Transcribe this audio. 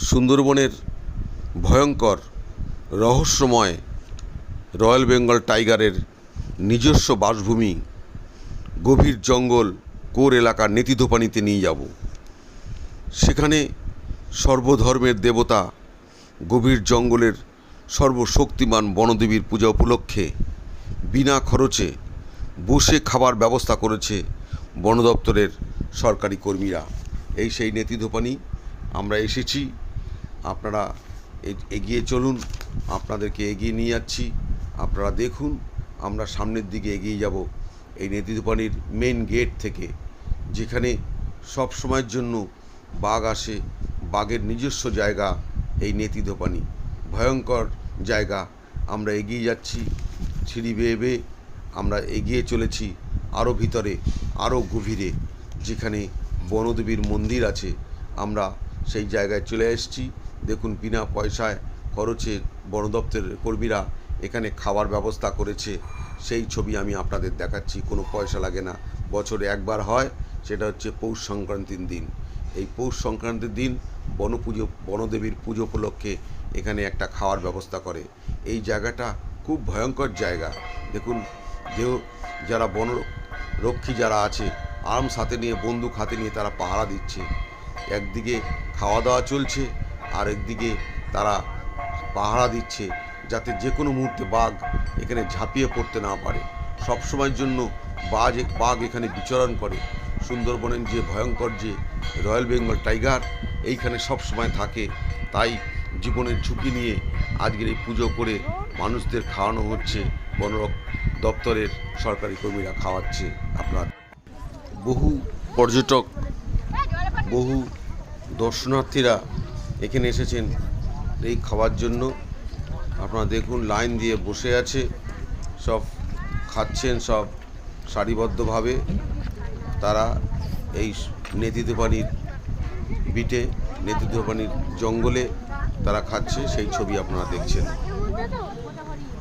সুন্দরবনের ভয়ঙ্কর, রহস্যময় রয়্যাল বেঙ্গল টাইগারের নিজস্ব বাসভূমি গভীর জঙ্গল কোর এলাকার নেতিধোপানিতে নিয়ে যাব। সেখানে সর্বধর্মের দেবতা গভীর জঙ্গলের সর্বশক্তিমান বনদেবীর পূজা উপলক্ষে বিনা খরচে বসে খাবার ব্যবস্থা করেছে বন দপ্তরের সরকারি কর্মীরা। এই সেই নেতিধোপানি আমরা এসেছি আপনারা এগিয়ে চলুন, আপনাদেরকে এগিয়ে নিয়ে যাচ্ছি। আপনারা দেখুন, আমরা সামনের দিকে এগিয়ে যাব এই নেতিধোপানির মেন গেট থেকে, যেখানে সব সময়ের জন্য বাঘ আসে, বাঘের নিজস্ব জায়গা এই নেতিধোপানি ভয়ঙ্কর জায়গা, আমরা এগিয়ে যাচ্ছি, সিঁড়ি বেয়ে বেয়ে আমরা এগিয়ে চলেছি আরও ভিতরে আরও গভীরে, যেখানে বনদেবীর মন্দির আছে। আমরা সেই জায়গায় চলে এসেছি। দেখুন, বিনা পয়সায় খরচে বন দপ্তরের কর্মীরা এখানে খাওয়ার ব্যবস্থা করেছে। সেই ছবি আমি আপনাদের দেখাচ্ছি, কোনো পয়সা লাগে না। বছরে একবার হয়, সেটা হচ্ছে পৌষ সংক্রান্তির দিন। এই পৌষ সংক্রান্তির দিন বনপুজো, বনদেবীর পুজো উপলক্ষে এখানে একটা খাওয়ার ব্যবস্থা করে। এই জায়গাটা খুব ভয়ঙ্কর জায়গা। দেখুন দেহ যারা বন রক্ষী যারা আছে আর্মস হাতে নিয়ে, বন্দুক হাতে নিয়ে তারা পাহারা দিচ্ছে। একদিকে খাওয়া দাওয়া চলছে আর একদিকে তারা পাহারা দিচ্ছে যাতে যে কোনো মুহূর্তে বাঘ এখানে ঝাঁপিয়ে পড়তে না পারে। সব সময়ের জন্য বাজ, বাঘ এখানে বিচরণ করে। সুন্দরবনের যে ভয়ঙ্কর যে রয়্যাল বেঙ্গল টাইগার এইখানে সব সময় থাকে। তাই জীবনের ঝুঁকি নিয়ে আজকের এই পুজো করে মানুষদের খাওয়ানো হচ্ছে, বন দপ্তরের সরকারি কর্মীরা খাওয়াচ্ছে আপনার। বহু পর্যটক, বহু দর্শনার্থীরা এখানে এসেছেন এই খাওয়ার জন্য। আপনারা দেখুন, লাইন দিয়ে বসে আছে। সব খাচ্ছেন, সব সারিবদ্ধভাবে। তারা এই নেতিদেপানির বিটে, নেতিদেপানির জঙ্গলে তারা খাচ্ছে, সেই ছবি আপনারা দেখছেন।